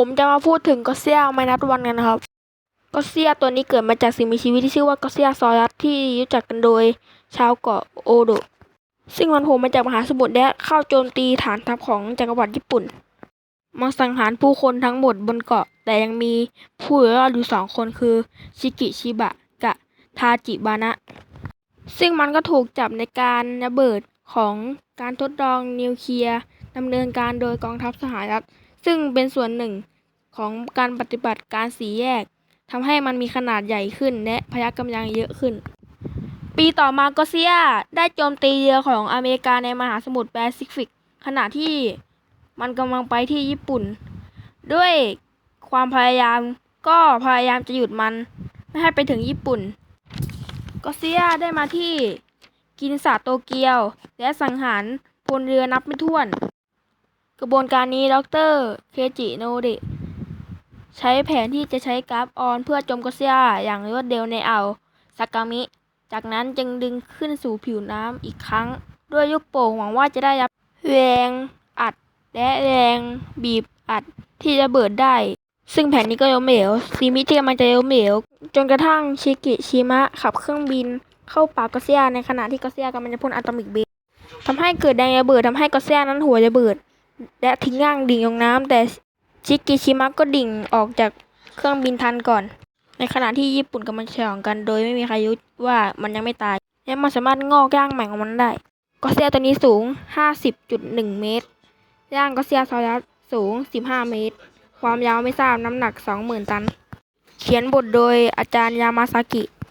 ผมจะมาพูดถึงก็เซียไมนัสวันกันนะครับก็เซียตัวนี้เกิดมาจากสิ่งมีชีวิตที่ชื่อว่าก็เซียซอรัสที่รู้จักกันโดย ชาวเกาะโอโดะซึ่งมันโผล่มาจากมหาสมุทรและเข้าโจมตีฐานทัพของจักรวรรดิญี่ปุ่นมาสังหารผู้คนทั้งหมดบนเกาะ แต่ยังมีผู้เหลือรอดอยู่สองคนคือ ชิกิชิบะกับทาจิบานะ ซึ่งมันก็ถูกจับในการระเบิดของการทดลองนิวเคลียร์ดำเนินการโดยกองทัพสหรัฐ ซึ่งเป็นส่วนหนึ่งของการปฏิบัติการสีแยกทำให้มันมีขนาดใหญ่ขึ้นและพละกำลังเยอะขึ้น ปีต่อมาก็เซียได้โจมตีเรือของอเมริกาในมหาสมุทรแปซิฟิก ขณะที่มันกำลังไปที่ญี่ปุ่น ด้วยความพยายามก็พยายามจะหยุดมัน ไม่ให้ไปถึงญี่ปุ่นก็เซียได้มาที่กินซาโตเกียว และสังหารพลเรือนับไม่ถ้วน กระบวนการนี้ดรเคจิโนดะใช้แผนที่จะใช้กราฟออนเพื่อจมก็เซียอย่างรวดเร็วในอ่าวซากามิ จากนั้นจึงดึงขึ้นสู่ผิวน้ำอีกครั้ง ด้วยลูกโป่งหวังว่าจะได้รับแรงอัด และแรงบีบอัดที่ระเบิดได้ ซึ่งแผนนี้ก็ล้มเหลวซีมิที่กำลังจะล้มเหลวจนกระทั่งชิกิชิมะขับเครื่องบินเข้าปากกเซียในขณะที่กเซียกำลังจะพ่นอะตอมิกเบสทำให้เกิดแรงระเบิดทำให้กเซียนั้นหัวระเบิด และทิ้งร่างดิ่งลงน้ำแต่ชิกิชิมะก็ดิ่งออกจากเครื่องบินทันก่อน ในขณะที่ญี่ปุ่นกำลังฉลองกันโดยไม่มีใครรู้ว่ามันยังไม่ตาย และมันสามารถงอกร่างใหม่ของมันได้กอเซียตัวนี้สูง 50.1 เมตร ร่างกอเซียซอรัสสูง 15 เมตร ความยาวไม่ทราบน้ำหนัก 20,000 ตัน เขียนบทโดยอาจารย์ยามาซากิ